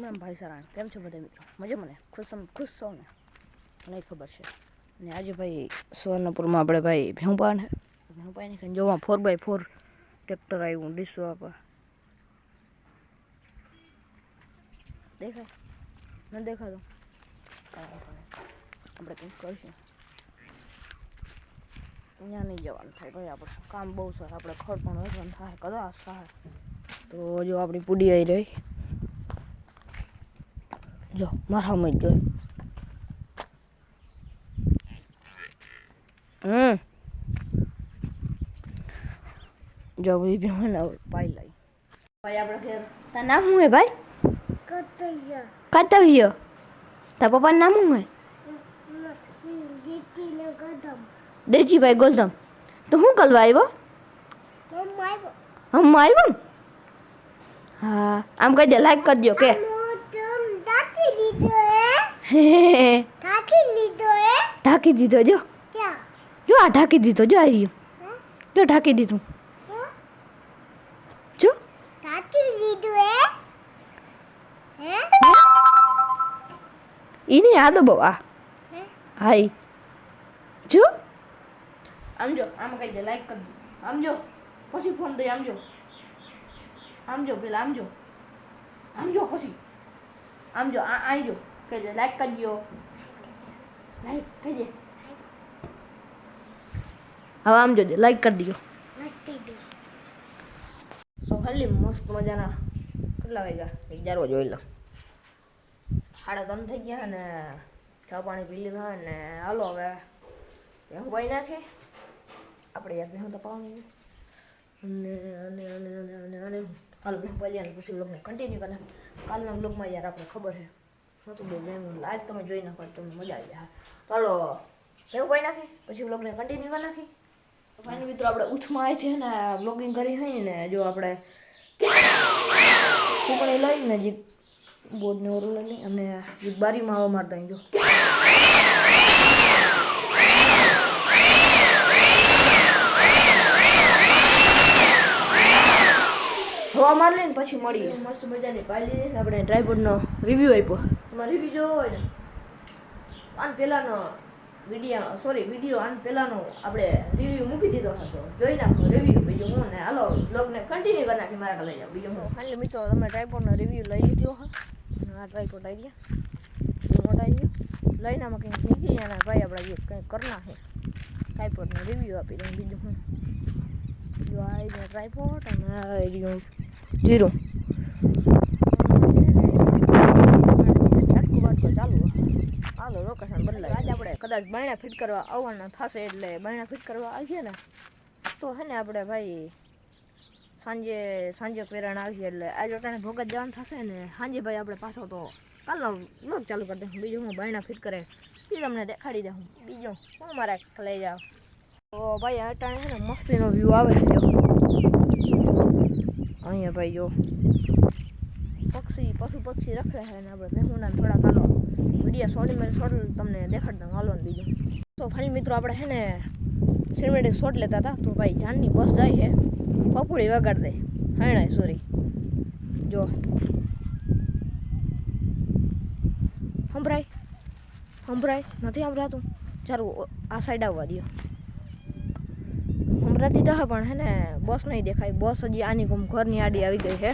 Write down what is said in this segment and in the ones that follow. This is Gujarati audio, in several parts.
રામ રામ ભાઈ સરાણ કેમ છો બધા મિત્રો? મજા મને ખુશ ખુશ છો ને? મને ખબર છે. અને આજે ભાઈ સુવર્ણપુરમાં આપણે ભાઈ ભેંપા ને ભેંપા ને ખાઈને જોવા ફોર બાય ફોર ટ્રેક્ટર આવ્યું ડીસો આપવા. દેખાય? ન દેખાતો. આપણે કંઈક કરીશું. અહીંયા નહીં જવાનું થાય ભાઈ આપણે. કામ બહુ સર આપણે ખડ પણ થાય, કદાચ થાય. તો જો આપણી પૂડી આવી રહી. જો મારા મત જો હમ જો બધી બેહને પાઈ લઈ ભાઈ આપણે ઘેર તાર નામ શું હે ભાઈ કતૈયા કર્તવ્ય તાર પપ્પાનું નામ શું હે જીતીને કદમ દેજીભાઈ ગોલધમ તો શું કરવા આવ્યો મમ્મા હમ આવ્યો ને હા આમ કહી દે લાઈક કરજો કે મોટમ ઢાંકી દીધો જો. ક્યાં જો આ ઢાંકી દીધો, જો આવી ગયો જો ઢાંકી દીધું. જો. ઢાંકી લીધું એ હે યાદ બહુ આ. હાય. જો. આમ જો આમ કહી દે લાઈક કરી આમ જો પછી ફોન દે આમ જો આમ જો પેલા આમ જો આમ જો પછી. આમ જો આ આઈ જો કહી દે લાઈક કરી દો લાઈક દે હવે આમ જો દે લાઈક કરી દો સો હલી મસ્ત મજાના કેટલા વાગ્યા અગિયાર જોઈ લો સાડા ત્રણ થઈ ગયા ને ચા પાણી પી લીધા ને હાલો હવે ભેહું પાઈ નાખે આપણે યાર ભેહું તપાવવાની અને અને અને અને અને હાલો ભેહું અને પછી લોકોને કન્ટિન્યુ કરી કાલના બ્લોગમાં યાર આપણે ખબર છે. નહોતું બહુ જેમ આજ તમે જોઈ નાખો તમને મજા આવી જાય. ચાલો એવું ભેહું નાખી? પછી બ્લોગને કન્ટિન્યુ કરી નાખી? ફાઇનલ મિત્રો, આપણે ઉથમાં આવી છે ને બ્લોગિંગ કરી હોય ને, જો આપણે કૂપણી લઈને જે બોર્ડને ઓરું લઈ લઈ અને જીત બારીમાં આવવા મારતા જો. હવા માર લઈને પછી મળીએ. મસ્ત મજાની પાડી લઈને ને આપણે ડ્રાઈવરનો રિવ્યૂ આપ્યો. તમારે રિવ્યૂ જોવો હોય ને આન પહેલાંનો વીડિયો સોરી વીડિયો આન પહેલાંનો આપણે રિવ્યૂ મૂકી દીધો હતો. જોઈ નાખો રિવ્યૂ બીજું હું ને હાલો બ્લોગને કન્ટિન્યુ કરી નાખી મારા લઈ જાઓ બીજું હું. ખાલી મિત્રો તમે ડ્રાઈવરનો રિવ્યૂ લઈ લીધો હા. આ ડ્રાઈવર આવી ગયા. મોટા આવી ગયો. લઈને આમાં કંઈક નીકળી ગયા ભાઈ આપણે કંઈક કરના છે ટ્રાઈપોડનો રિવ્યૂ આપી દઉં બીજું હું. જો આ ટ્રાઈપોડ અને આ ગયું જીરો. ચાલુ લોકેશન બદલાય આજે આપણે કદાચ બાયણા ફિટ કરવા આવવાના થશે એટલે બાયણા ફિટ કરવા આવીએ ને, તો હે ને આપણે ભાઈ સાંજે સાંજે પેરણ આવીએ એટલે આજે અટાણે ભોગત જવાનું થશે ને સાંજે ભાઈ આપણે પાછો તો કાલનો બ્લોગ ચાલુ કરી દઉં બીજું હું બાયણા ફિટ કરે, એ તમને દેખાડી દઉં. બીજું હું મારા લઈ જાઉં. તો ભાઈ અટાણે છે ને મસ્તીનો વ્યૂ આવે અહીંયા ભાઈ જો. પક્ષી પશુ પક્ષી રખડે છે ને આપણે ભેહુના થોડા હાલો. વિડીયા સોડી મેં શોર્ટ તમને દેખાડતા હાલો ને બીજું. તો ફાઇનલ મિત્રો આપણે છે ને સિનેમેટિક શોટ લેતા હતા. તો ભાઈ જાનની બસ જાય છે. પપુડી વગાડ દે. હાણાય સોરી જો. સંભળાય. સંભળાય. નથી સંભળાતું. ચાલો, આ સાઈડ આવવા દો સંભળાતી તો પણ હે ને, બસ નહીં દેખાય. બસ હજી આની ગુમ ઘરની આડી આવી ગઈ છે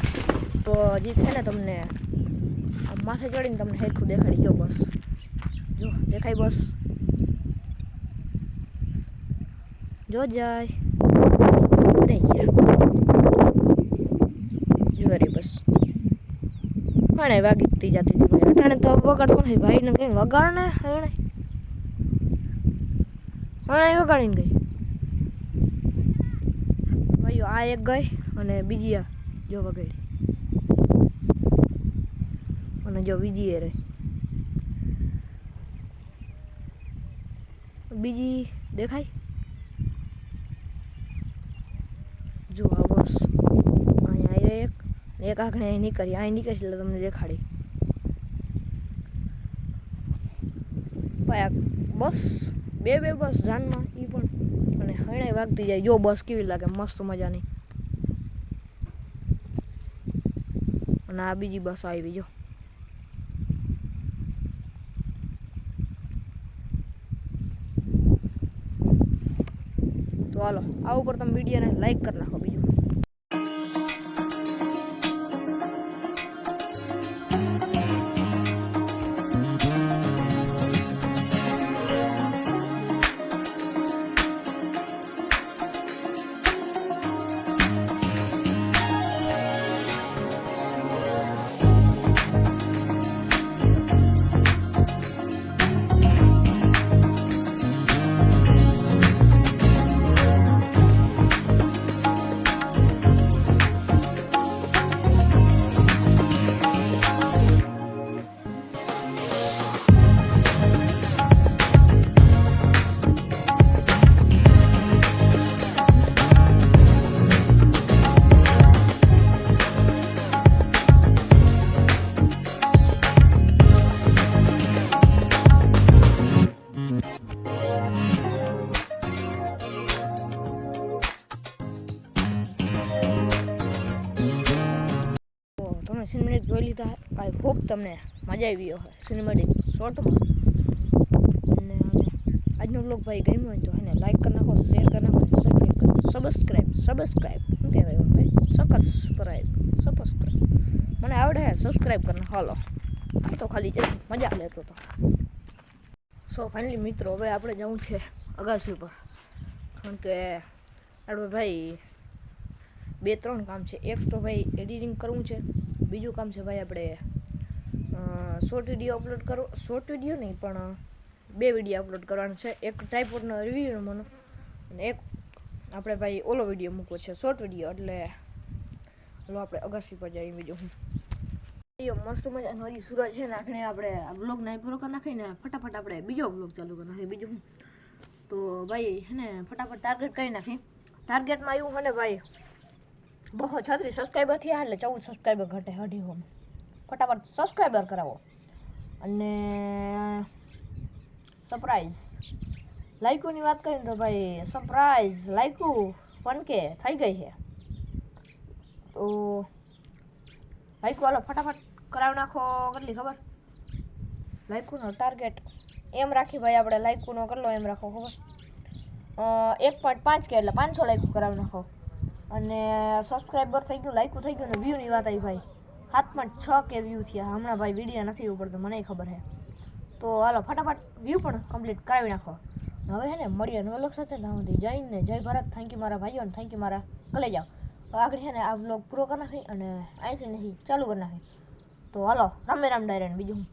તો હજી છે ને તમને માથે ચડીને તમને હેરખું દેખાડી જો બસ. જો, દેખાય બસ. જો જાય. રહી ગયા. જો રે બસ. હણે વાગીતી જતી હતી અટાણે તો વગાડતો નહીં. ભાઈને કઈ વગાડ ને હણે. હણે વગાડીને ગઈ. આ એક ગઈ અને બીજી આ જો વગાડી અને જો બીજી એ રહી. બીજી દેખાય? જો આ બસ. અહીંયા એક એક આંખણે અહીં નીકળી. અહીં નીકળી એટલે તમને દેખાડી. બસ, બે બે બસ જાનમાં એ પણ હણે વાગતી જાય. જો બસ કેવી લાગે? મસ્ત મજાની. અને આ બીજી બસ આવી, જો. તો હાલો, આ ઉપર તમે વિડીયોને લાઈક કરી નાખો બીજું. તમને મજા આવી હોય સિનેમેટિક શોર્ટમાં અને આજનો બ્લોગ ભાઈ ગમ્યો હોય તો એને લાઈક કરી નાખો શેર કરી નાખો સબસ્ક્રાઈબ સબસ્ક્રાઈબ શું કહેવાય ભાઈ સબસ્ક્રાઈબ સબસ્ક્રાઈબ મને આવડે હે સબસ્ક્રાઈબ કરીને હાલો. તો ખાલી જ મજા લેતો હતો સો ફાઇનલી મિત્રો, હવે આપણે જવું છે અગાસી પર કારણ કે આપણે ભાઈ બે ત્રણ કામ છે. એક તો ભાઈ એડિટિંગ કરવું છે, બીજું કામ છે ભાઈ આપણે શોર્ટ વીડિયો અપલોડ કરવો શોર્ટ વીડિયો નહીં, પણ બે વીડિયો અપલોડ કરવાનો છે. એક ટાઈપોડનો રિવ્યુ મને. અને એક આપણે ભાઈ ઓલો વીડિયો મૂકવો છે શોર્ટ વીડિયો એટલે ચાલો આપણે અગાસી પર જઈએ બીજું હું. મસ્ત મજાનો હરી સૂરજ છે નાખીને આપણે આ બ્લોગ ના પૂરો કરી નાખીને ફટાફટ આપણે બીજો બ્લોગ ચાલુ કરી નાખીએ બીજું તો ભાઈ હે ને, ફટાફટ ટાર્ગેટ કરી નાખી. ટાર્ગેટમાં આવ્યું હે ને ભાઈ, બહુ છત્રીસ સબસ્ક્રાઈબર થયા એટલે ચૌદ સબસ્ક્રાઈબર ઘટે અઢી હોમ ફટાફટ સબસ્ક્રાઈબર કરાવો. અને સરપ્રાઈઝ લાઇકોની વાત કરીએ તો ભાઈ સરપ્રાઈઝ લાઇકો વન કે થઈ ગઈ છે. તો લાઇકો હાલો ફટાફટ કરાવી નાખો કેટલી ખબર? લાઇકોનો ટાર્ગેટ એમ રાખી ભાઈ આપણે લાઇકોનો કેટલો એમ રાખો ખબર? એક પોઈન્ટ પાંચ કે એટલે પાંચસો લાઇકો કરાવી નાખો. અને સબસ્ક્રાઈબર થઈ ગયું લાઇકો થઈ ગયું ને વ્યૂની વાત આવી ભાઈ. સાત છ કે વ્યૂ થયા. હમણાં ભાઈ વીડિયો નથી ઉપડતો મને ખબર છે તો હાલો, ફટાફટ વ્યૂ પણ કમ્પ્લીટ કરાવી નાખો. હવે હે ને, મળીએ નવા લોક સાથે. ના સુધી જય જય ભારત. થેન્ક યુ મારા ભાઈઓ અને થેન્ક યુ મારા કલે જાઓ આગળ છે ને, આ વ્લોગ પૂરો કરી નાખી અને અહીંથી નથી ચાલુ કરી નાખી. તો હાલો, રામે રામ ડાયરેન બીજું